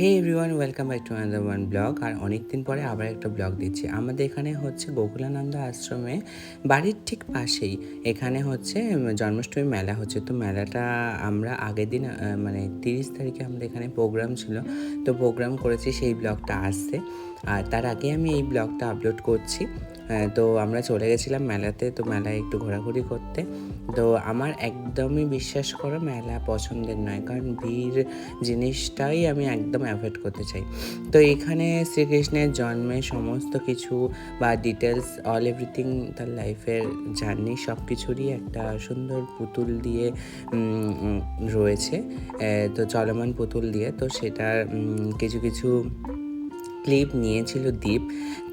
Hey everyone welcome back to another one blog আর অনেক দিন পরে আবার একটা ব্লগ দিচ্ছি। আমাদের এখানে হচ্ছে গোকুলানন্দ আশ্রমে বাড়ির ঠিক পাশেই এখানে হচ্ছে জন্মাষ্টমী মেলা হচ্ছে। তো মেলাটা আমরা আগের দিন মানে তিরিশ তারিখে আমাদের এখানে প্রোগ্রাম ছিল। তো প্রোগ্রাম করেছি সেই ব্লগটা আসছে আর তার আগে আমি এই ব্লগটা আপলোড করছি। তো আমরা চলে গেছিলাম মেলাতে। তো মেলায় একটু ঘোরাঘুরি করতে। তো আমার একদমই বিশ্বাস করো মেলা পছন্দের নয়। কারণ ভিড় জিনিসটাই আমি একদম অ্যাভয়েড করতে চাই। তো এখানে শ্রীকৃষ্ণের জন্মের সমস্ত কিছু বা ডিটেলস অল এভরিথিং তার লাইফের জার্নি সব কিছুরই একটা সুন্দর পুতুল দিয়ে রয়েছে। তো চলমান পুতুল দিয়ে। তো সেটার কিছু কিছু ক্লিপ নিয়েছিল দ্বীপ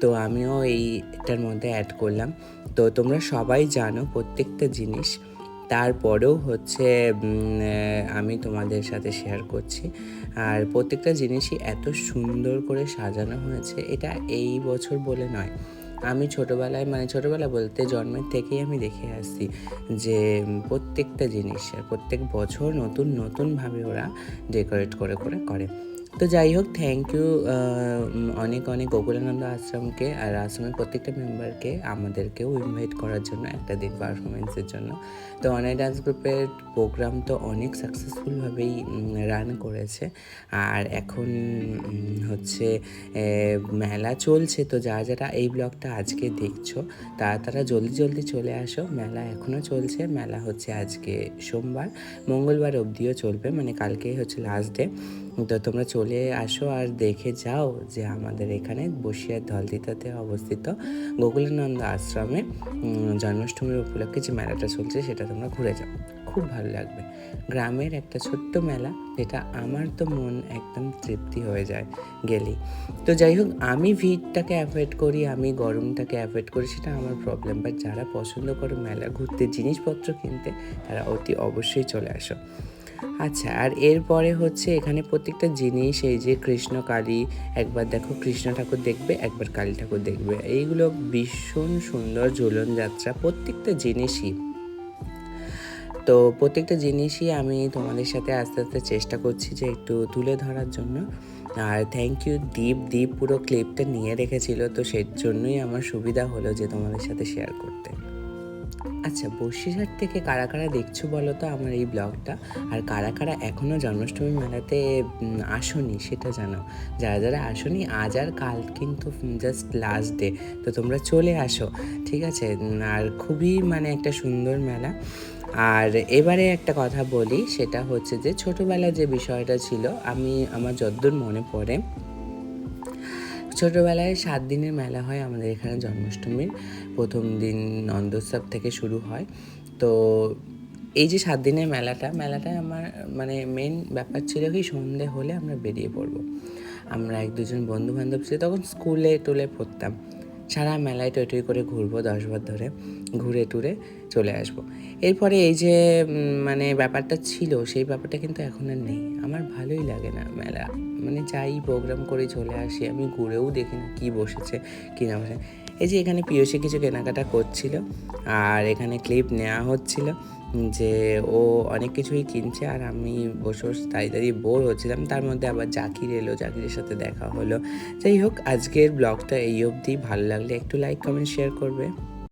তো আমিও এইটার মধ্যে অ্যাড করলাম। তো তোমরা সবাই জানো প্রত্যেকটা জিনিস। তারপরেও হচ্ছে আমি তোমাদের সাথে শেয়ার করছি। আর প্রত্যেকটা জিনিসই এত সুন্দর করে সাজানো হয়েছে, এটা এই বছর বলে নয়। আমি ছোটোবেলায় মানে ছোটোবেলা বলতে জন্মের থেকেই আমি দেখে আসছি যে, প্রত্যেকটা জিনিস প্রত্যেক বছর নতুন, নতুনভাবে ওরা ডেকোরেট করে করে করে। তো যাই হোক থ্যাংক ইউ অনেক অনেক গোকুলানন্দ আশ্রমকে আর আশ্রমের প্রত্যেকটা মেম্বারকে আমাদেরকেও ইনভাইট করার জন্য একটা দিন পারফরমেন্সের জন্য। তো অনলাইন ডান্স গ্রুপের প্রোগ্রাম তো অনেক সাকসেসফুলভাবেই রান করেছে। আর এখন হচ্ছে মেলা চলছে। তো যারা যারা এই ব্লগটা আজকে দেখছ, তারা তারা জলদি জলদি চলে আসো। মেলা এখনও চলছে। মেলা হচ্ছে আজকে সোমবার। মঙ্গলবার অবধিও চলবে। মানে কালকেই হচ্ছে লাস্ট ডে তো তোমরা চলে আসো আর দেখে যাও যে আমাদের এখানে বসিয়ার ধলদিতাতে অবস্থিত গোকুলানন্দ আশ্রমে জন্মাষ্টমীর উপলক্ষে যে মেলাটা চলছে সেটা তোমরা ঘুরে যাও। খুব ভালো লাগবে। গ্রামের একটা ছোট্ট মেলা, যেটা আমার তো মন একদম তৃপ্তি হয়ে যায় গেলেই তো যাই হোক, আমি ভিড়টাকে অ্যাভয়েড করি, আমি গরমটাকে অ্যাভয়েড করি, সেটা আমার প্রবলেম বাট যারা পছন্দ করে মেলা, ঘুরতে জিনিসপত্র কিনতে, তারা অতি অবশ্যই চলে আসো। আচ্ছা আর এরপরে হচ্ছে এখানে প্রত্যেকটা জিনিস, এই যে কৃষ্ণ কালী, একবার দেখো কৃষ্ণ ঠাকুর দেখবে, একবার কালী ঠাকুর দেখবে। এইগুলো ভীষণ সুন্দর ঝুলন যাত্রা প্রত্যেকটা জিনিসই। তো প্রত্যেকটা জিনিসই আমি তোমাদের সাথে আস্তে আস্তে চেষ্টা করছি যে একটু তুলে ধরার জন্য। আর থ্যাংক ইউ দীপ। দীপ পুরো ক্লিপটা নিয়ে রেখেছিল, তো সেই জন্যই আমার সুবিধা হলো যে তোমাদের সাথে শেয়ার করতে। আচ্ছা বসিরহাট থেকে কারা কারা দেখছ বলো তো আমার এই ব্লগটা? আর কারা কারা এখনও জন্মাষ্টমী মেলাতে আসোনি সেটা জানো যারা যারা আসোনি, আজ আর কাল কিন্তু জাস্ট লাস্ট ডে তো তোমরা চলে আসো, ঠিক আছে? আর খুবই মানে একটা সুন্দর মেলা। আর এবারে একটা কথা বলি, সেটা হচ্ছে যে ছোটোবেলায় যে বিষয়টা ছিল, আমি আমার যদ্দূর মনে পড়ে ছোটোবেলায় সাত দিনের মেলা হয় আমাদের এখানে জন্মাষ্টমীর। প্রথম দিন নন্দোৎসব থেকে শুরু হয়। তো এই যে সাত দিনের মেলাটা, মেলাটায় আমার মানে মেন ব্যাপার ছিল কি, সন্ধে হলে আমরা বেরিয়ে পড়ব। আমরা এক দুজন বন্ধু বান্ধব ছিল, তখন স্কুলে টুলে পড়তাম। সারা মেলায় টই টই করে ঘুরবো দশ বার ধরে, ঘুরে টুরে চলে আসব। এরপরে এই যে মানে ব্যাপারটা ছিল, সেই ব্যাপারটা কিন্তু এখন আর নেই। আমার ভালোই লাগে না মেলা। মানে যাই প্রোগ্রাম করে চলে আসি, আমি ঘুরেও দেখি না কী বসেছে, কী না বসে এই যে এখানে পিয়সী কিছু কেনাকাটা করছিল, আর এখানে ক্লিপ নেওয়া হচ্ছিল। যে ও অনেক কিছুই কিনছে আর আমি বসে বসে দাঁড়িয়ে দাঁড়িয়ে বোর হচ্ছিলাম। তার মধ্যে আবার জাকির এলো, জাকিরের সাথে দেখা হলো। যাই হোক, আজকের ব্লগটা এই অবধি। ভালো লাগলে একটু লাইক কমেন্ট শেয়ার করবে।